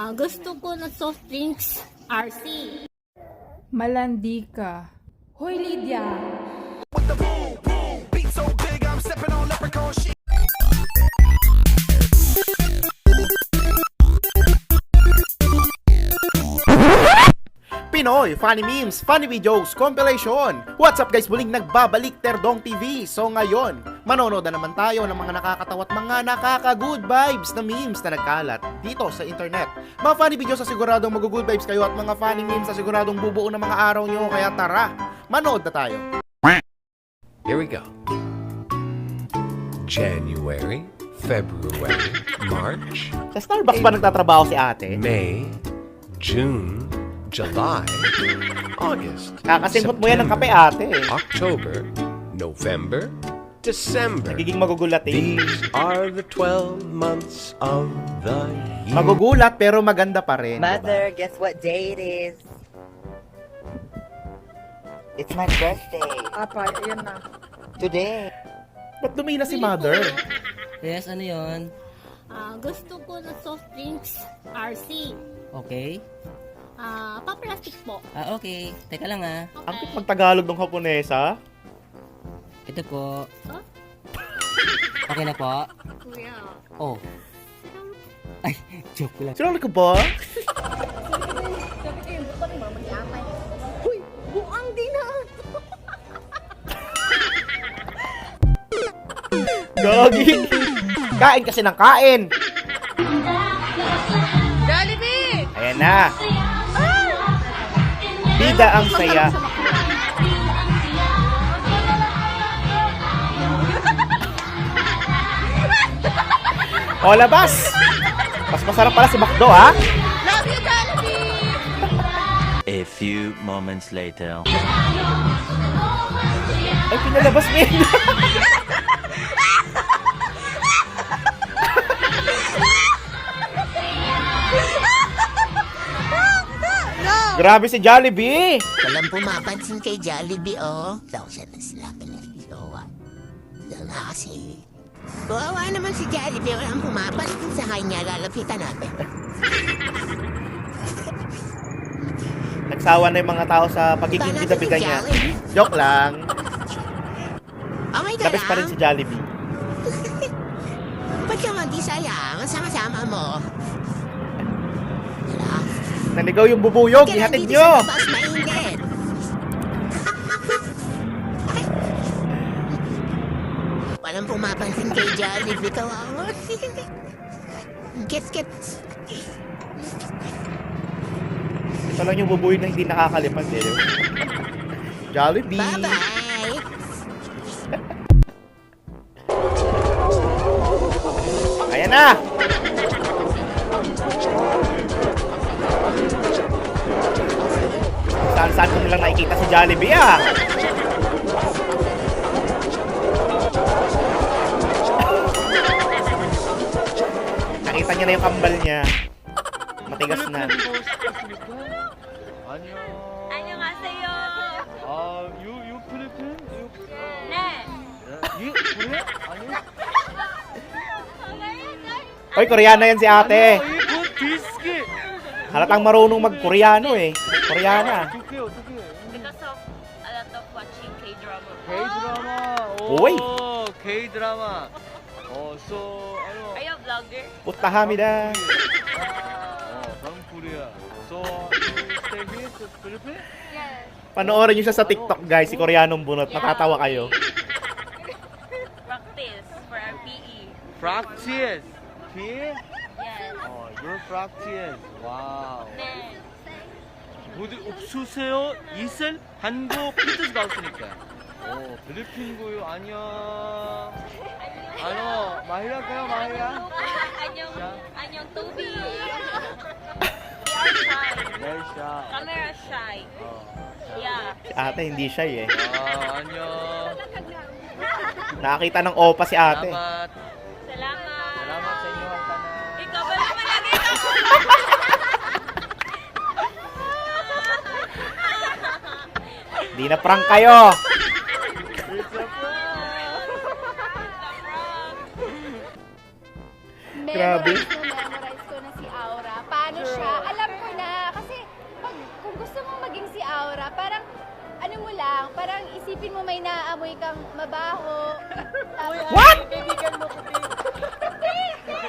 Ah, gusto ko ng soft drinks, RC. Malandi ka. Hoy, Lydia! Pinoy Funny Memes, Funny Videos, Compilation. What's up guys? Muling nagbabalik Terdong TV. So ngayon, manonood na naman tayo ng mga nakakatawa at mga nakaka-good vibes na memes na nagkalat dito sa internet. Mga funny videos sa siguradong mag-good vibes kayo at mga funny memes sa siguradong bubuo ng mga araw nyo. Kaya tara, manood na tayo. Here we go. January, February, March, Sa Starbucks ba nagtatrabaho si ate? May, June, July, August, Kakasimot mo yan ng kape September, ate. October, November, December. Nagiging magugulatin. These are the 12 months of the year. Magugulat pero maganda pa rin. diba? Mother, guess what day it is? It's my birthday. Apa, yan na. Today. Ba't lumina si mother? Yes, ano yon? Ah, gusto ko ng soft drinks, RC. Okay. Ah, pa-plastic po. Ah, okay. Teka lang ah. Ang cute mag-Tagalog ng Haponesa. Ito po. Huh? Okay na po? Kuya. Oh. Ay, joke lang. Sino ka ba? Sabi ko yung buto ni mama ni Apay. Uy, buang din na. Gagi. Kain kasi ng kain. Jollibee! Ayan na. Bida ang saya. O, labas! Mas masarap pala si Macdo, ha? Love you, Jollibee! A few moments later. Ay, pinalabas mo yun. Grabe si Jollibee! Walang pumapansin kay Jollibee, oh. Daw siya na sila pinagjowa. Daw na kasi. Kawawa naman si Jollibee. Walang pumapansin sa kanya. Lalapitan natin. Nagsawa na yung mga tao sa pagiging bida-bida si niya. Jollibee? Joke lang. Okay ka The best pa rin lang? si Jollibee. Ba't ka mag-isaya? Masama-sama mo. Naligaw yung bubuyog, ihatid nyo! Walang pumapansin kay Jollibee. Kawawa. Gets, gets. Ito lang yung bubuyog na hindi nakakalipad eh. Jollibee! Bye-bye. Ayan na! Saan-saan ko nilang nakikita si Jollibee ah. Nakita niya na yung kambal niya. Matigas na. Anyo. Anyo nga um, you, you put? You, uh. You put it? Anyo? Ay, Koreana yan si ate. Anyo, Halatang marunong mag-Koreano eh. Koreana. Because of a lot watching K-drama. K-drama. Oh, Uy. K-drama. Oh, so ano? Are you a vlogger? Uttahamida. Oh, from Korea. So, you stay here to Philippines? Yes. Panoorin niyo siya sa TikTok, guys. Si Koreanong bunot. Matatawa kayo. Practice for our PE. Practice. PE? Here? Yes. 어, your practice. 와우. 네. 모두 옥수수요 이슬 한국 피트스 가우스니까. 오, 필리핀 구유 안녕. 안녕. 마히라가요, 마히라? 안녕. 자. 안녕, Toby. We are shy. 넬샤. Camera shy. 어. Yeah. Si ate hindi siya eh. 아, 안녕. Nakakita ng opa si ate. salamat. Salamat. Di na prank kayo. Grabe. Memorize ko, memorize ko na si Aura. Paano siya gusto mong maging si Aura, parang ano mo lang, parang isipin mo may naaamoy kang mabaho. What? Kaibigan mo ko, Hindi, hindi.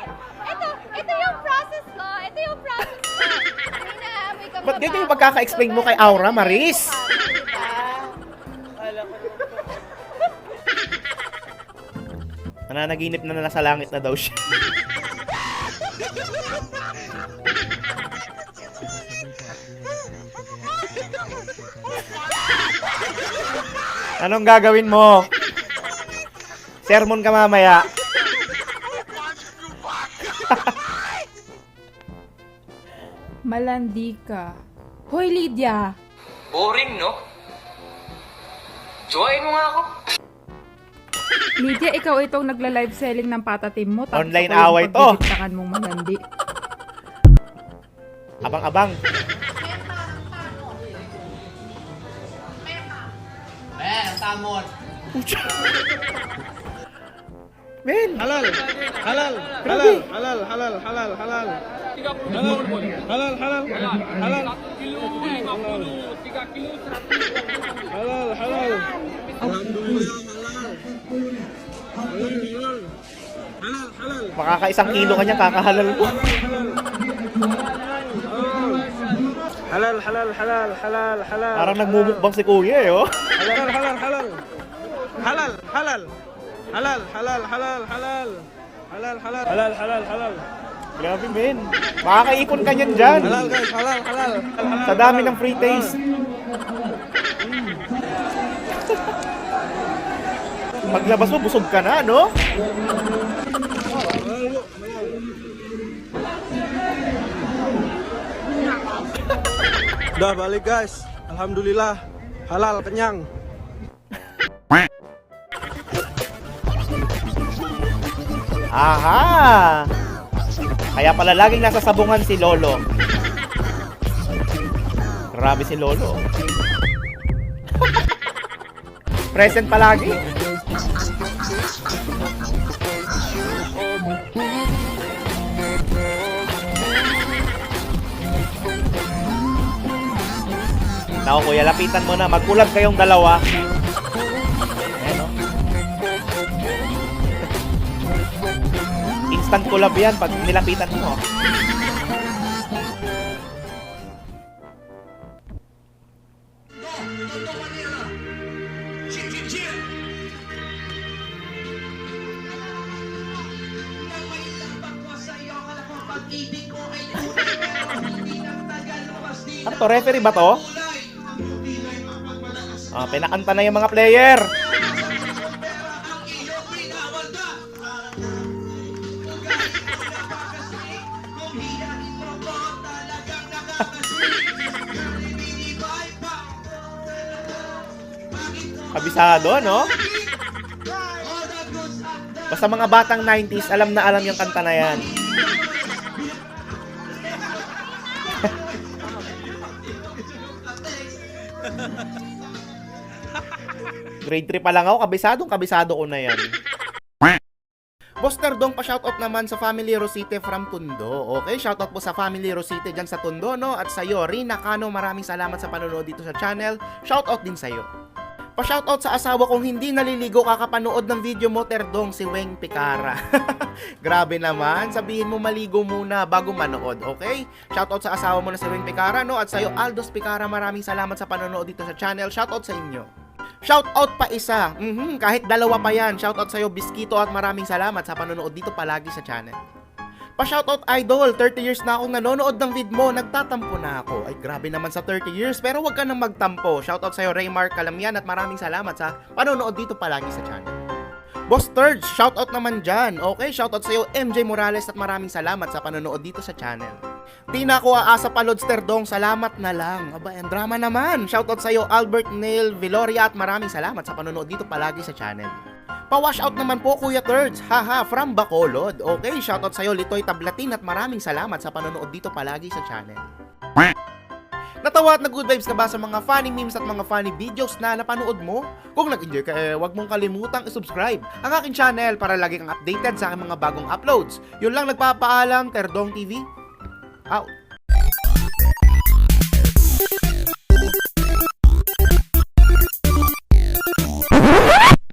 Ito, ito yung process ko. Ito yung process ko. May naaamoy kang Ba't ganito yung mabaho. pagkaka-explain mo kay Aura, Maris? Nananaginip na na nasa langit na daw siya. Anong gagawin mo? Sermon ka mamaya. Malandi ka. Hoy, Lydia! Boring, no? Join mo nga ako. Lydia, ikaw itong nagla-live selling ng patatim mo. Tapos Online ako yung away to. pagbibigtakan mong magandi. Abang-abang. Meron tamon. Men! Halal, halal, halal, halal, halal, halal, halal. Halal, halal, halal, halal. Halal. Kilo, 50 kilo, 3 kilo. Makakaisang kilo kanya kakahalal po. halal, halal, halal, halal, halal. Parang nagmumukbang si kuya eh, oh. halal, halal, halal. Halal, halal. Halal, halal, halal, halal. Halal, halal. Halal, halal, halal. Grabe, men. Makakaipon ka niyan dyan. Halal, guys. Halal, halal. halal Sa dami halal, ng free taste. Paglabas mo, busog ka na, no? Udah balik guys. Alhamdulillah. Halal kenyang. Aha! Kaya pala laging nasa sabungan si Lolo. Grabe si Lolo. Present palagi. Nako kuya, lapitan mo na. Magkulab kayong dalawa. Oh. Instant collab yan pag nilapitan mo. Ano to? Referee ba to? Ah, pinakanta na yung mga player. Kabisado, no? Basta mga batang 90s, alam na alam yung kanta na yan. Grade 3 pa lang ako, kabisadong kabisado ko na yan. Boss Terdong, pa-shoutout naman sa Family Rosite from Tundo. Okay, shoutout po sa Family Rosite dyan sa Tundo, no? At sa'yo, Rina Cano, maraming salamat sa panonood dito sa channel. Shoutout din sa'yo. Pa-shoutout sa asawa kong hindi naliligo kakapanood ng video mo, Terdong, si Weng Picara. Grabe naman, sabihin mo maligo muna bago manood, okay? Shoutout sa asawa mo na si Weng Picara, no? At sa'yo, Aldos Picara, maraming salamat sa panonood dito sa channel. Shoutout sa inyo. Shoutout pa isa. Mhm, kahit dalawa pa yan. Shoutout sa'yo, Biskito, at maraming salamat sa panonood dito palagi sa channel. Pa-shoutout idol, 30 years na akong nanonood ng vid mo, nagtatampo na ako. Ay grabe naman sa 30 years, pero wag ka nang magtampo. Shoutout sa'yo Raymar Calamian at maraming salamat sa panonood dito palagi sa channel. Boss Thirds, shoutout naman dyan. Okay, shoutout sa'yo MJ Morales at maraming salamat sa panonood dito sa channel. Di na aasa pa Lodster Dong, salamat na lang. Aba, ang drama naman. Shoutout sa'yo Albert Neil Viloria at maraming salamat sa panonood dito palagi sa channel. Pa-wash out naman po Kuya Thirds, haha, from Bacolod. Okay, shoutout sa'yo Litoy Tablatin at maraming salamat sa panonood dito palagi sa channel. Natawa at nag-good vibes ka ba sa mga funny memes at mga funny videos na napanood mo? Kung nag-enjoy ka eh, huwag mong kalimutang i-subscribe ang aking channel para lagi kang updated sa aking mga bagong uploads. Yun lang nagpapaalam, Terdong TV. Out.